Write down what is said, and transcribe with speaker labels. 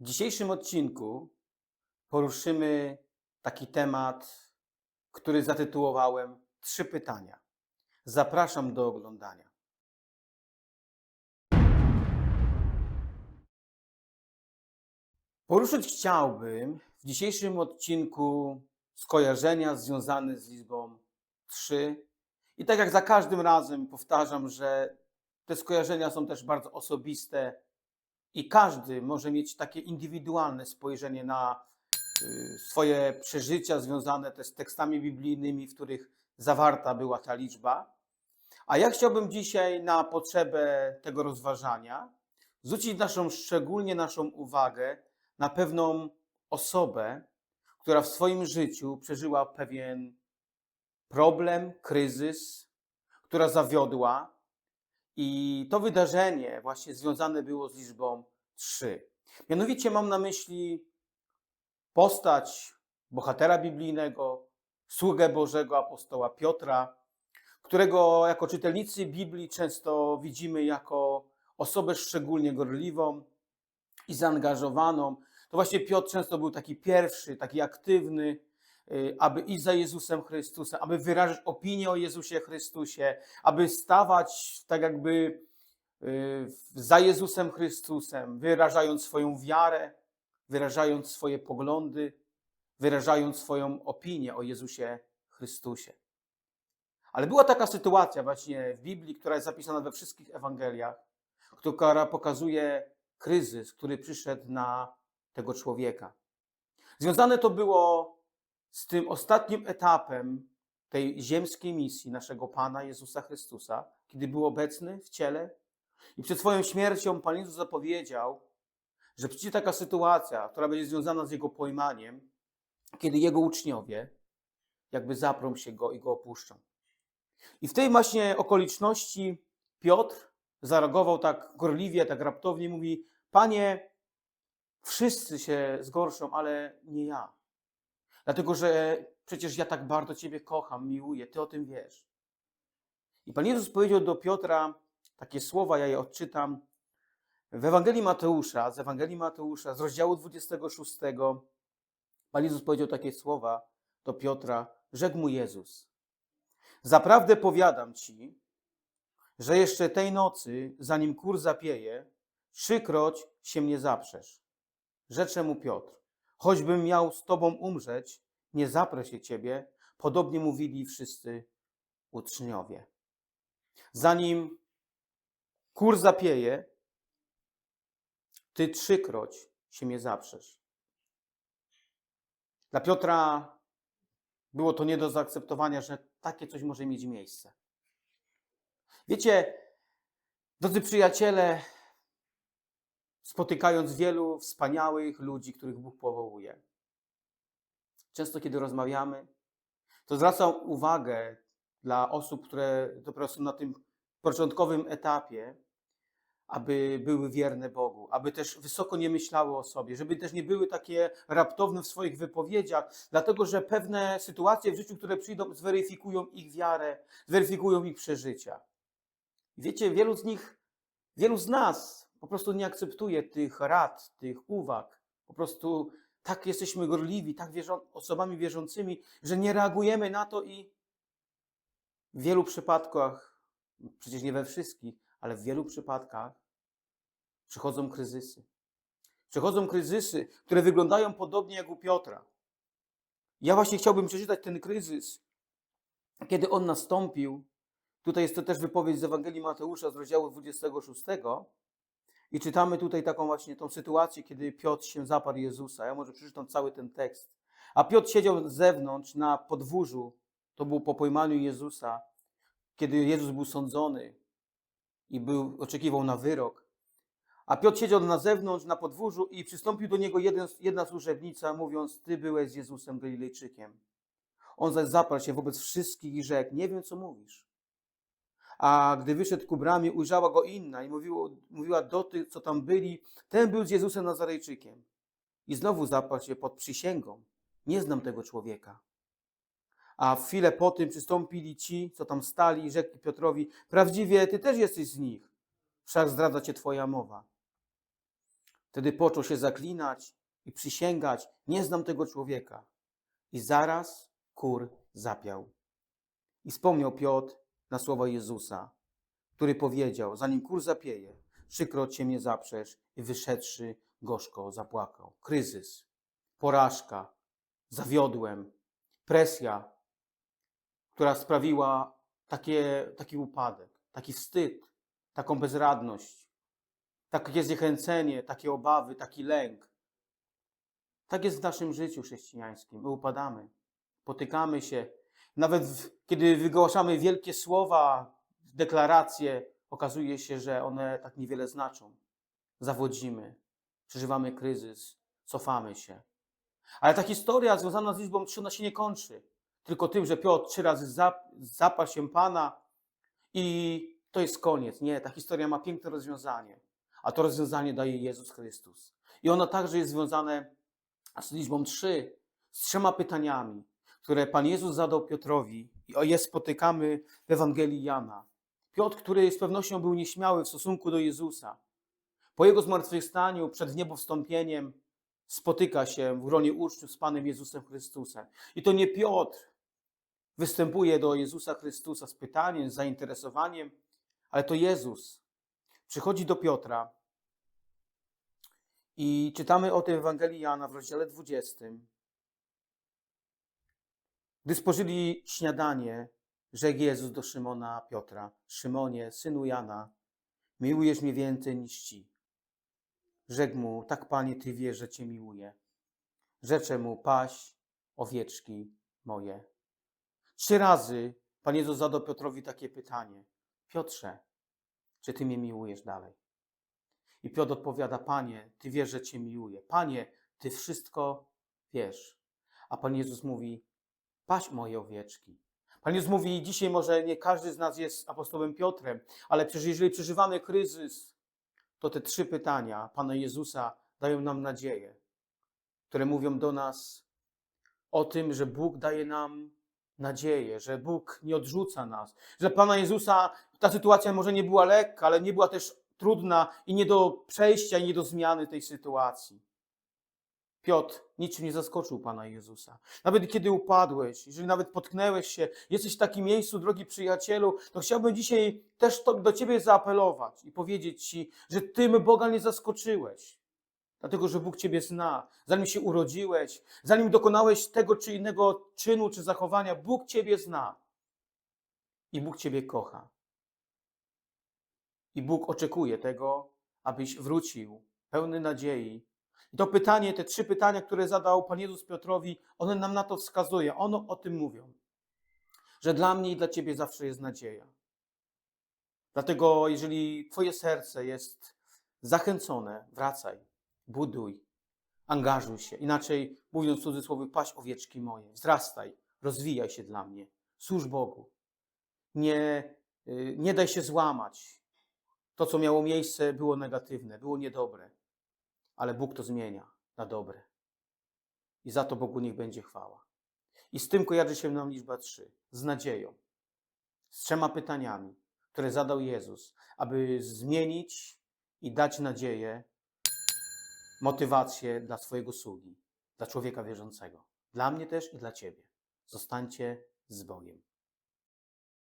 Speaker 1: W dzisiejszym odcinku poruszymy taki temat, który zatytułowałem Trzy pytania. Zapraszam do oglądania. Poruszyć chciałbym w dzisiejszym odcinku skojarzenia związane z liczbą 3. I tak jak za każdym razem powtarzam, że te skojarzenia są też bardzo osobiste i każdy może mieć takie indywidualne spojrzenie na y, swoje przeżycia związane też z tekstami biblijnymi, w których zawarta była ta liczba. A ja chciałbym dzisiaj na potrzebę tego rozważania zwrócić naszą, szczególnie naszą uwagę na pewną osobę, która w swoim życiu przeżyła pewien problem, kryzys, która zawiodła. I to wydarzenie właśnie związane było z liczbą 3. Mianowicie mam na myśli postać bohatera biblijnego, sługę Bożego apostoła Piotra, którego jako czytelnicy Biblii często widzimy jako osobę szczególnie gorliwą i zaangażowaną. To właśnie Piotr często był taki pierwszy, taki aktywny, aby iść za Jezusem Chrystusem, aby wyrażać opinię o Jezusie Chrystusie, aby stawać tak jakby y, za Jezusem Chrystusem, wyrażając swoją wiarę, wyrażając swoje poglądy, wyrażając swoją opinię o Jezusie Chrystusie. Ale była taka sytuacja właśnie w Biblii, która jest zapisana we wszystkich Ewangeliach, która pokazuje kryzys, który przyszedł na tego człowieka. Związane to było z tym ostatnim etapem tej ziemskiej misji naszego Pana Jezusa Chrystusa, kiedy był obecny w ciele i przed swoją śmiercią Pan Jezus zapowiedział, że przyjdzie taka sytuacja, która będzie związana z Jego pojmaniem, kiedy Jego uczniowie jakby zaprą się Go i Go opuszczą. I w tej właśnie okoliczności Piotr zareagował tak gorliwie, tak raptownie, mówi: Panie, wszyscy się zgorszą, ale nie ja. Dlatego, że przecież ja tak bardzo Ciebie kocham, miłuję, Ty o tym wiesz. I Pan Jezus powiedział do Piotra takie słowa, ja je odczytam. W Ewangelii Mateusza, z Ewangelii Mateusza, z rozdziału 26, Pan Jezus powiedział takie słowa do Piotra, rzekł mu Jezus. Zaprawdę powiadam Ci, że jeszcze tej nocy, zanim kur zapieje, trzykroć się mnie zaprzesz. Rzecze mu Piotr, choćbym miał z Tobą umrzeć, nie zaprę się Ciebie, podobnie mówili wszyscy uczniowie. Zanim kur zapieje, Ty trzykroć się mnie zaprzesz. Dla Piotra było to nie do zaakceptowania, że takie coś może mieć miejsce. Wiecie, drodzy przyjaciele, spotykając wielu wspaniałych ludzi, których Bóg powołuje, często kiedy rozmawiamy, to zwracam uwagę dla osób, które dopiero są na tym początkowym etapie, aby były wierne Bogu, aby też wysoko nie myślały o sobie, żeby też nie były takie raptowne w swoich wypowiedziach, dlatego że pewne sytuacje w życiu, które przyjdą, zweryfikują ich wiarę, zweryfikują ich przeżycia. Wiecie, wielu z nich, wielu z nas po prostu nie akceptuje tych rad, tych uwag. Po prostu tak jesteśmy gorliwi, tak wierzą, osobami wierzącymi, że nie reagujemy na to i w wielu przypadkach, przecież nie we wszystkich, ale w wielu przypadkach przychodzą kryzysy. Przychodzą kryzysy, które wyglądają podobnie jak u Piotra. Ja właśnie chciałbym przeczytać ten kryzys, kiedy on nastąpił. Tutaj jest to też wypowiedź z Ewangelii Mateusza z rozdziału 26. I czytamy tutaj taką właśnie tą sytuację, kiedy Piotr się zaparł Jezusa. Ja może przeczytam cały ten tekst. A Piotr siedział z zewnątrz na podwórzu. To było po pojmaniu Jezusa, kiedy Jezus był sądzony i był, oczekiwał na wyrok. A Piotr siedział na zewnątrz, na podwórzu i przystąpił do niego jeden, jedna służebnica, mówiąc, Ty byłeś z Jezusem Galilejczykiem. On zaś zaparł się wobec wszystkich i rzekł, nie wiem, co mówisz. A gdy wyszedł ku bramie, ujrzała go inna i mówiła, mówiła do tych, co tam byli, ten był z Jezusem Nazarejczykiem. I znowu zaparł się pod przysięgą, nie znam tego człowieka. A w chwilę po tym przystąpili ci, co tam stali i rzekli Piotrowi, prawdziwie ty też jesteś z nich, wszak zdradza cię twoja mowa. Wtedy począł się zaklinać i przysięgać, nie znam tego człowieka. I zaraz kur zapiał. I wspomniał Piotr na słowa Jezusa, który powiedział, zanim kur zapieje, trzykroć mnie zaprzesz i wyszedłszy gorzko zapłakał. Kryzys, porażka, zawiodłem, presja, która sprawiła takie, taki upadek, taki wstyd, taką bezradność, takie zniechęcenie, takie obawy, taki lęk. Tak jest w naszym życiu chrześcijańskim. My upadamy, potykamy się. Nawet kiedy wygłaszamy wielkie słowa, deklaracje, okazuje się, że one tak niewiele znaczą. Zawodzimy, przeżywamy kryzys, cofamy się. Ale ta historia związana z liczbą 3 ona się nie kończy. Tylko tym, że Piotr trzy razy zap, zaparł się Pana i to jest koniec. Nie, ta historia ma piękne rozwiązanie. A to rozwiązanie daje Jezus Chrystus. I ono także jest związane z liczbą 3, z trzema pytaniami, które Pan Jezus zadał Piotrowi i je spotykamy w Ewangelii Jana. Piotr, który z pewnością był nieśmiały w stosunku do Jezusa, po jego zmartwychwstaniu, przed niebowstąpieniem, spotyka się w gronie uczniów z Panem Jezusem Chrystusem. I to nie Piotr występuje do Jezusa Chrystusa z pytaniem, z zainteresowaniem, ale to Jezus przychodzi do Piotra i czytamy o tym w Ewangelii Jana w rozdziale 20. Gdy spożyli śniadanie, rzekł Jezus do Szymona Piotra: Szymonie, synu Jana, miłujesz mnie więcej niż ci. Rzekł mu: Tak, panie, ty wiesz, że cię miłuję. Rzecze mu: Paś owieczki moje. Trzy razy Pan Jezus zadał Piotrowi takie pytanie: Piotrze, czy ty mnie miłujesz dalej? I Piotr odpowiada: Panie, ty wiesz, że cię miłuję. Panie, ty wszystko wiesz. A Pan Jezus mówi: Paś moje owieczki. Pan Jezus mówi: Dzisiaj może nie każdy z nas jest apostołem Piotrem, ale przecież jeżeli przeżywamy kryzys, to te trzy pytania Pana Jezusa dają nam nadzieję, które mówią do nas o tym, że Bóg daje nam nadzieję, że Bóg nie odrzuca nas, że Pana Jezusa ta sytuacja może nie była lekka, ale nie była też trudna i nie do przejścia, i nie do zmiany tej sytuacji. Piotr niczym nie zaskoczył Pana Jezusa. Nawet kiedy upadłeś, jeżeli nawet potknęłeś się, jesteś w takim miejscu, drogi przyjacielu, to chciałbym dzisiaj też to do Ciebie zaapelować i powiedzieć Ci, że Ty Boga nie zaskoczyłeś. Dlatego, że Bóg Ciebie zna. Zanim się urodziłeś, zanim dokonałeś tego czy innego czynu czy zachowania, Bóg Ciebie zna. I Bóg Ciebie kocha. I Bóg oczekuje tego, abyś wrócił pełny nadziei. I to pytanie, te trzy pytania, które zadał Pan Jezus Piotrowi, one nam na to wskazują. One o tym mówią. Że dla mnie i dla Ciebie zawsze jest nadzieja. Dlatego, jeżeli Twoje serce jest zachęcone, wracaj, buduj, angażuj się. Inaczej mówiąc w cudzysłowie, paść owieczki moje, wzrastaj, rozwijaj się dla mnie, służ Bogu. Nie, y, nie daj się złamać. To, co miało miejsce, było negatywne, było niedobre, ale Bóg to zmienia na dobre. I za to Bogu niech będzie chwała. I z tym kojarzy się nam liczba trzy, z nadzieją, z trzema pytaniami, które zadał Jezus, aby zmienić i dać nadzieję, motywację dla swojego sługi, dla człowieka wierzącego. Dla mnie też i dla Ciebie. Zostańcie z Bogiem.